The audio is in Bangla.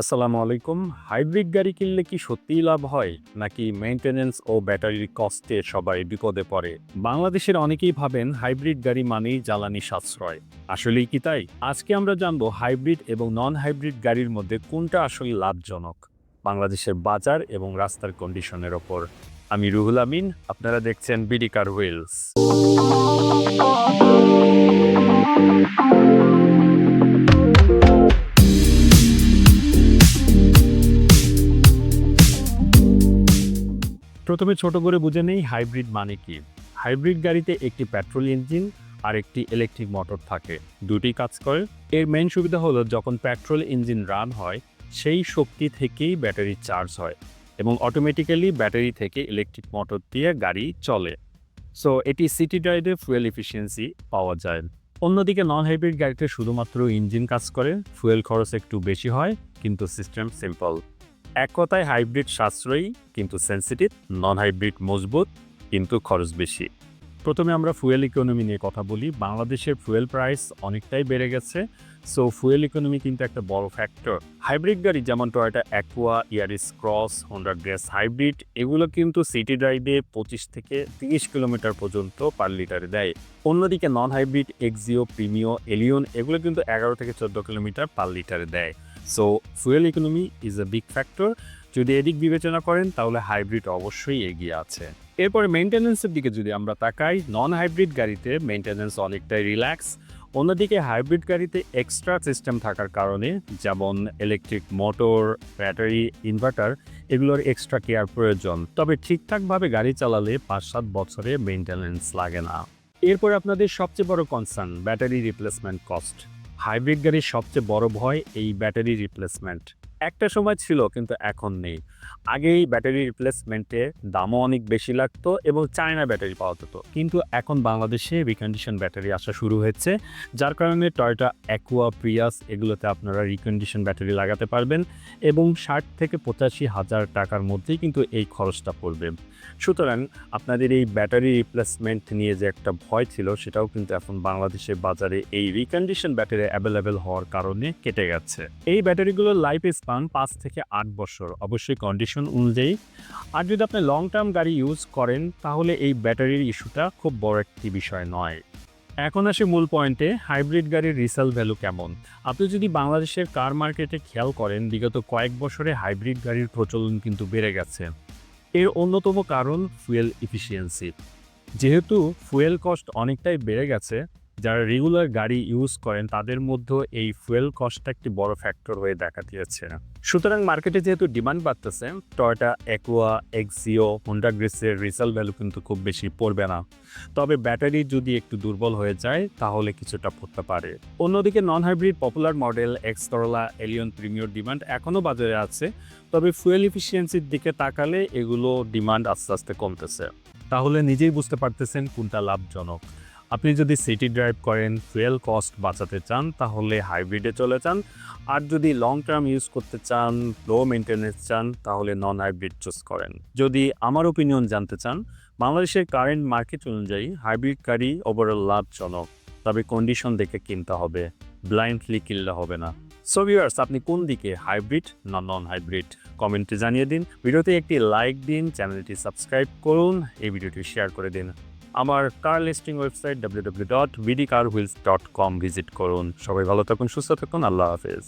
আসসালামু আলাইকুম। হাইব্রিড গাড়ি কিনলে কি সত্যিই লাভ হয়? নাকি মেইনটেনেন্স ও ব্যাটারির কস্টে সবাই বিপদে পড়ে? বাংলাদেশের অনেকেই ভাবেন হাইব্রিড গাড়ি মানেই জ্বালানি সাশ্রয়। আসলেই কি তাই? আজকে আমরা জানব হাইব্রিড এবং নন হাইব্রিড গাড়ির মধ্যে কোনটা আসলে লাভজনক, বাংলাদেশের বাজার এবং রাস্তার কন্ডিশনের ওপর। আমি রুহুল আমিন, আপনারা দেখছেন বিডি কার হুইলস। প্রথমে ছোট করে বুঝে নেই হাইব্রিড মানে কি। হাইব্রিড গাড়িতে একটি পেট্রোল ইঞ্জিন আর একটি ইলেকট্রিক মোটর থাকে, দুটি কাজ করে। এর মেন সুবিধা হলো যখন পেট্রোল ইঞ্জিন রান হয়, সেই শক্তি থেকেই ব্যাটারি চার্জ হয় এবং অটোমেটিক্যালি ব্যাটারি থেকে ইলেকট্রিক মোটর দিয়ে গাড়ি চলে। সো এটি সিটি ড্রাইভে ফুয়েল এফিসিয়েন্সি পাওয়া যায়। অন্যদিকে নন হাইব্রিড গাড়িতে শুধুমাত্র ইঞ্জিন কাজ করে ফুয়েল খরচ একটু বেশি হয়, কিন্তু সিস্টেম সিম্পল এক কথায় হাইব্রিড সাশ্রয়ী, কিন্তু সেন্সিটিভ নন হাইব্রিড মজবুত, কিন্তু খরচ বেশি। প্রথমে আমরা ফুয়েল ইকোনমি নিয়ে কথা বলি। বাংলাদেশের ফুয়েল প্রাইস অনেকটাই বেড়ে গেছে। সো ফুয়েল ইকোনমি কিন্তু একটা বড় ফ্যাক্টর হাইব্রিড গাড়ি যেমন Toyota Aqua Yaris Cross Honda Grace hybrid এগুলো কিন্তু সিটি ড্রাইভে পঁচিশ থেকে তিরিশ কিলোমিটার পর্যন্ত পার লিটারে দেয়। অন্যদিকে non hybrid Axio Premio Allion এগুলো কিন্তু এগারো থেকে চোদ্দ কিলোমিটার পার লিটারে দেয়। So fuel economy is a big factor যদি এদিক বিবেচনা করেন, তাহলে হাইব্রিড অবশ্যই এগিয়ে আছে। এরপরে মেনটেন্যান্সের দিকে যদি আমরা তাকাই নন হাইব্রিড গাড়িতে মেনটেন্যান্স অনেকটাই রিল্যাক্স অন্যদিকে হাইব্রিড গাড়িতে এক্সট্রা সিস্টেম থাকার কারণে, যেমন ইলেকট্রিক মোটর ব্যাটারি ইনভার্টার এগুলোর এক্সট্রা কেয়ার প্রয়োজন। তবে ঠিকঠাকভাবে গাড়ি চালালে পাঁচ সাত বছরে মেনটেন্যান্স লাগে না। এরপর আপনাদের সবচেয়ে বড় concern battery replacement cost hybrid গাড়ির সবচেয়ে বড় ভয় এই ব্যাটারি রিপ্লেসমেন্ট। একটা সময় ছিল, কিন্তু এখন নেই। আগেই ব্যাটারি রিপ্লেসমেন্টে দামও অনেক বেশি লাগতো এবং চায়না ব্যাটারি পাওয়া যেত। কিন্তু এখন বাংলাদেশে রিকন্ডিশন ব্যাটারি আসা শুরু হয়েছে, যার কারণে টয়টা অ্যাকুয়া প্রিয়াস এগুলোতে আপনারা রিকন্ডিশন ব্যাটারি লাগাতে পারবেন এবং ষাট থেকে পঁচাশি হাজার টাকার মধ্যেই কিন্তু এই খরচটা পড়বে। সুতরাং আপনাদের এই ব্যাটারি রিপ্লেসমেন্ট নিয়ে যে একটা ভয় ছিল, সেটাও কিন্তু এখন বাংলাদেশের বাজারে এই রিকন্ডিশন ব্যাটারি অ্যাভেলেবেল হওয়ার কারণে কেটে গেছে। এই ব্যাটারিগুলোর লাইফ স্পান পাঁচ থেকে আট বছর। অবশ্যই কন্ডিশন অনুযায়ী। আর যদি আপনি লং টার্ম গাড়ি ইউজ করেন, তাহলে এই ব্যাটারির ইস্যুটা খুব বড় একটি বিষয় নয়। এখন আসে মূল পয়েন্টে হাইব্রিড গাড়ির রিসেল ভ্যালু কেমন? আপনি যদি বাংলাদেশের কার মার্কেটে খেয়াল করেন, বিগত কয়েক বছরে হাইব্রিড গাড়ির প্রচলন কিন্তু বেড়ে গেছে। এর অন্যতম কারণ ফুয়েল ইফিসিয়েন্সি যেহেতু ফুয়েল কস্ট অনেকটাই বেড়ে গেছে যারা রেগুলার গাড়ি ইউজ করেন, তাদের মধ্যে এই ফুয়েল কস্টটা একটি বড় ফ্যাক্টর হয়ে দেখা দিয়েছে। সুতরাং মার্কেটে যেহেতু ডিমান্ড বাড়তেছে টয়টা অ্যাকোয়া এক্সিও হোন্ডা গ্রেসের রিসেল ভ্যালু কিন্তু খুব বেশি পড়বে না। তবে ব্যাটারি যদি একটু দুর্বল হয়ে যায়, তাহলে কিছুটা পড়তে পারে। অন্যদিকে non hybrid popular model Axio Allion Premio demand এখনও বাজারে আছে, তবে ফুয়েল ইফিসিয়েন্সির দিকে তাকালে এগুলো ডিমান্ড আস্তে আস্তে কমতেছে। তাহলে নিজেই বুঝতে পারতেছেন কোনটা লাভজনক। আপনি যদি সিটি ড্রাইভ করেন ফুয়েল কস্ট বাঁচাতে চান, তাহলে হাইব্রিডে চলে যান। আর যদি লং টার্ম ইউজ করতে চান লো মেনটেন্যান্স চান, তাহলে নন হাইব্রিড চুজ করেন। যদি আমার ওপিনিয়ন জানতে চান, বাংলাদেশের কারেন্ট মার্কেট অনুযায়ী হাইব্রিড গাড়ি ওভারঅল লাভজনক, তবে কন্ডিশন দেখে কিনতে হবে ব্লাইন্ডলি কিনলে হবে না। সো ভিউয়ার্স আপনি কোন দিকে হাইব্রিড না নন হাইব্রিড কমেন্টে জানিয়ে দিন। ভিডিওতে একটি লাইক দিন, চ্যানেলটি সাবস্ক্রাইব করুন, এই ভিডিওটি শেয়ার করে দিন। আমার car listing website W W dot BD car wheels dot com visit করুন। সবাই ভালো থাকুন, সুস্থ থাকুন। আল্লাহ হাফেজ।